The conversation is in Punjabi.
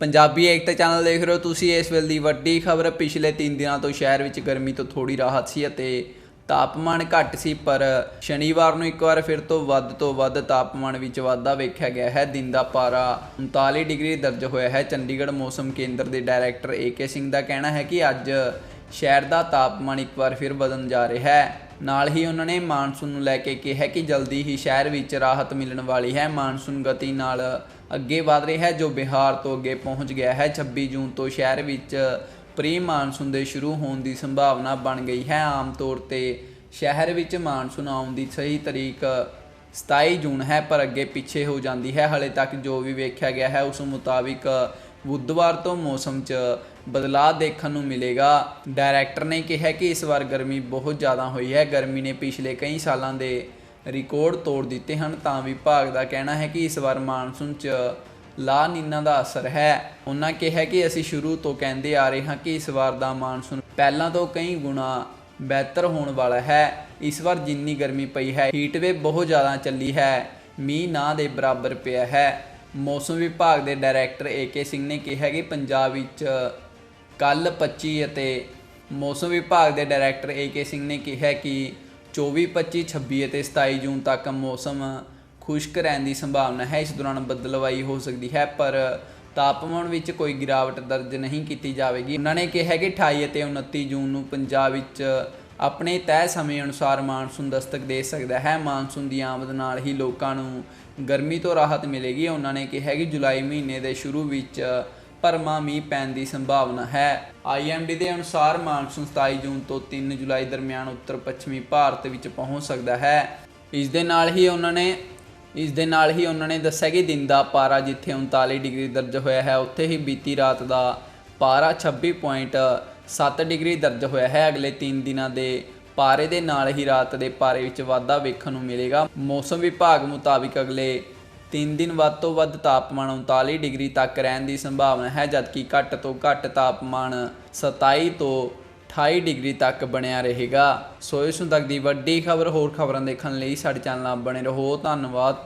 ਪੰਜਾਬੀ ਏਕਤਾ ਚੈਨਲ ਦੇਖ ਰਹੇ ਹੋ ਤੁਸੀਂ। ਇਸ ਵੇਲੇ ਦੀ ਵੱਡੀ ਖਬਰ, ਪਿਛਲੇ 3 ਦਿਨਾਂ ਤੋਂ ਸ਼ਹਿਰ ਵਿੱਚ ਗਰਮੀ ਤੋਂ ਥੋੜੀ ਰਾਹਤ ਸੀ ਅਤੇ ਤਾਪਮਾਨ ਘੱਟ ਸੀ, ਪਰ ਸ਼ਨੀਵਾਰ ਨੂੰ ਇੱਕ ਵਾਰ ਫਿਰ ਤੋਂ ਵੱਧ ਤੋਂ ਵੱਧ ਤਾਪਮਾਨ ਵਿੱਚ ਵਾਧਾ ਵੇਖਿਆ ਗਿਆ ਹੈ। ਦਿਨ ਦਾ ਪਾਰਾ 39 ਡਿਗਰੀ ਦਰਜ ਹੋਇਆ ਹੈ। ਚੰਡੀਗੜ੍ਹ ਮੌਸਮ ਕੇਂਦਰ ਦੇ ਡਾਇਰੈਕਟਰ ਏਕੇ ਸਿੰਘ ਦਾ ਕਹਿਣਾ ਹੈ ਕਿ ਅੱਜ ਸ਼ਹਿਰ ਦਾ ਤਾਪਮਾਨ ਇੱਕ ਵਾਰ ਫਿਰ ਵਧਣ ਜਾ ਰਿਹਾ ਹੈ। ਨਾਲ ਹੀ ਉਹਨਾਂ ਨੇ ਮਾਨਸੂਨ ਨੂੰ ਲੈ ਕੇ ਕਿਹਾ ਕਿ ਜਲਦੀ ਹੀ ਸ਼ਹਿਰ ਵਿੱਚ ਰਾਹਤ ਮਿਲਣ ਵਾਲੀ ਹੈ। ਮਾਨਸੂਨ ਗਤੀ ਨਾਲ ਅੱਗੇ ਵਧ ਰਿਹਾ ਹੈ, ਜੋ ਬਿਹਾਰ ਤੋਂ ਅੱਗੇ ਪਹੁੰਚ ਗਿਆ ਹੈ। 26 ਜੂਨ ਤੋਂ ਸ਼ਹਿਰ ਵਿੱਚ ਪ੍ਰੀ ਮਾਨਸੂਨ ਦੇ ਸ਼ੁਰੂ ਹੋਣ ਦੀ ਸੰਭਾਵਨਾ ਬਣ ਗਈ ਹੈ। ਆਮ ਤੌਰ ਤੇ ਸ਼ਹਿਰ ਵਿੱਚ ਮਾਨਸੂਨ ਆਉਣ ਦੀ ਸਹੀ ਤਰੀਕ 27 ਜੂਨ ਹੈ, ਪਰ ਅੱਗੇ ਪਿੱਛੇ ਹੋ ਜਾਂਦੀ ਹੈ। ਹਲੇ ਤੱਕ ਜੋ ਵੀ ਵੇਖਿਆ ਗਿਆ ਹੈ, ਉਸ ਮੁਤਾਬਿਕ ਬੁੱਧਵਾਰ ਤੋਂ ਮੌਸਮ 'ਚ ਬਦਲਾਅ ਦੇਖਣ ਨੂੰ ਮਿਲੇਗਾ। ਡਾਇਰੈਕਟਰ ਨੇ ਕਿਹਾ ਕਿ ਇਸ ਵਾਰ ਗਰਮੀ ਬਹੁਤ ਜ਼ਿਆਦਾ ਹੋਈ ਹੈ। ਗਰਮੀ ਨੇ ਪਿਛਲੇ ਕਈ ਸਾਲਾਂ ਦੇ ਰਿਕਾਰਡ ਤੋੜ ਦਿੱਤੇ ਹਨ। ਤਾਂ ਵਿਭਾਗ ਦਾ ਕਹਿਣਾ ਹੈ ਕਿ ਇਸ ਵਾਰ ਮਾਨਸੂਨ 'ਚ ਲਾ ਨੀਨਾ ਦਾ ਅਸਰ ਹੈ। ਉਹਨਾਂ ਕਿਹਾ ਕਿ ਅਸੀਂ ਸ਼ੁਰੂ ਤੋਂ ਕਹਿੰਦੇ ਆ ਰਹੇ ਹਾਂ ਕਿ ਇਸ ਵਾਰ ਦਾ ਮਾਨਸੂਨ ਪਹਿਲਾਂ ਤੋਂ ਕਈ ਗੁਣਾ ਬਿਹਤਰ ਹੋਣ ਵਾਲਾ ਹੈ। ਇਸ ਵਾਰ ਜਿੰਨੀ ਗਰਮੀ ਪਈ ਹੈ, ਹੀਟਵੇਵ ਬਹੁਤ ਜ਼ਿਆਦਾ ਚੱਲੀ ਹੈ। ਮੀਂਹ ਨਾ ਦੇ ਬਰਾਬਰ ਪਿਆ ਹੈ। ਮੌਸਮ ਵਿਭਾਗ ਦੇ ਡਾਇਰੈਕਟਰ ਏਕੇ ਸਿੰਘ ਨੇ ਕਿਹਾ ਕਿ ਪੰਜਾਬ ਵਿੱਚ ਕੱਲ 25 ਅਤੇ ਮੌਸਮ ਵਿਭਾਗ ਦੇ ਡਾਇਰੈਕਟਰ ਏਕੇ ਸਿੰਘ ਨੇ ਕਿਹਾ ਕਿ 24 25 26 ਅਤੇ 27 ਜੂਨ ਤੱਕ ਮੌਸਮ ਖੁਸ਼ਕ ਰਹਿਣ ਦੀ ਸੰਭਾਵਨਾ ਹੈ। ਇਸ ਦੌਰਾਨ ਬਦਲਵਾਈ ਹੋ ਸਕਦੀ ਹੈ, ਪਰ ਤਾਪਮਾਨ ਵਿੱਚ ਕੋਈ ਗਿਰਾਵਟ ਦਰਜ ਨਹੀਂ ਕੀਤੀ ਜਾਵੇਗੀ। ਉਹਨਾਂ ਨੇ ਕਿਹਾ ਕਿ 28 ਅਤੇ 29 ਜੂਨ ਨੂੰ ਪੰਜਾਬ ਵਿੱਚ ਆਪਣੇ ਤੈਅ ਸਮੇਂ ਅਨੁਸਾਰ ਮਾਨਸੂਨ ਦਸਤਕ ਦੇ ਸਕਦਾ ਹੈ। ਮਾਨਸੂਨ ਦੀ ਆਮਦ ਨਾਲ ਹੀ ਲੋਕਾਂ ਨੂੰ ਗਰਮੀ ਤੋਂ ਰਾਹਤ ਮਿਲੇਗੀ। ਉਹਨਾਂ ਨੇ ਕਿਹਾ ਕਿ ਜੁਲਾਈ ਮਹੀਨੇ ਦੇ ਸ਼ੁਰੂ ਵਿੱਚ ਭਰਮਾ ਮੀਂਹ ਪੈਣ ਦੀ ਸੰਭਾਵਨਾ ਹੈ। ਆਈਐਮਡੀ ਦੇ ਅਨੁਸਾਰ ਮਾਨਸੂਨ 27 ਜੂਨ ਤੋਂ 3 ਜੁਲਾਈ ਦਰਮਿਆਨ ਉੱਤਰ ਪੱਛਮੀ ਭਾਰਤ ਵਿੱਚ ਪਹੁੰਚ ਸਕਦਾ ਹੈ। ਇਸ ਦੇ ਨਾਲ ਹੀ ਉਹਨਾਂ ਨੇ, ਇਸ ਦੇ ਨਾਲ ਹੀ ਉਹਨਾਂ ਨੇ ਦੱਸਿਆ ਕਿ ਦਿਨ ਦਾ ਪਾਰਾ ਜਿੱਥੇ 39 ਡਿਗਰੀ ਦਰਜ ਹੋਇਆ ਹੈ, ਉੱਥੇ ਹੀ ਬੀਤੀ ਰਾਤ ਦਾ ਪਾਰਾ 26.7 ਡਿਗਰੀ ਦਰਜ ਹੋਇਆ ਹੈ। ਅਗਲੇ 3 ਦਿਨਾਂ ਦੇ ਪਾਰੇ ਦੇ ਨਾਲ ਹੀ ਰਾਤ ਦੇ ਪਾਰੇ ਵਿੱਚ ਵਾਧਾ ਵੇਖਣ ਨੂੰ ਮਿਲੇਗਾ। ਮੌਸਮ ਵਿਭਾਗ ਮੁਤਾਬਿਕ ਅਗਲੇ 3 ਦਿਨ ਵੱਧ ਤੋਂ ਵੱਧ ਤਾਪਮਾਨ 39 ਡਿਗਰੀ ਤੱਕ ਰਹਿਣ ਦੀ ਸੰਭਾਵਨਾ ਹੈ, ਜਦਕਿ ਘੱਟ ਤੋਂ ਘੱਟ ਤਾਪਮਾਨ 27 ਤੋਂ 28 ਡਿਗਰੀ ਤੱਕ ਬਣਿਆ ਰਹੇਗਾ। ਸੋ ਇਸ ਨੂੰ ਤੱਕ ਦੀ ਵੱਡੀ ਖਬਰ ਹੋਰ ਖਬਰਾਂ ਦੇਖਣ ਲਈ ਸਾਡੇ ਚੈਨਲ ਨਾਲ ਬਣੇ ਰਹੋ। ਧੰਨਵਾਦ।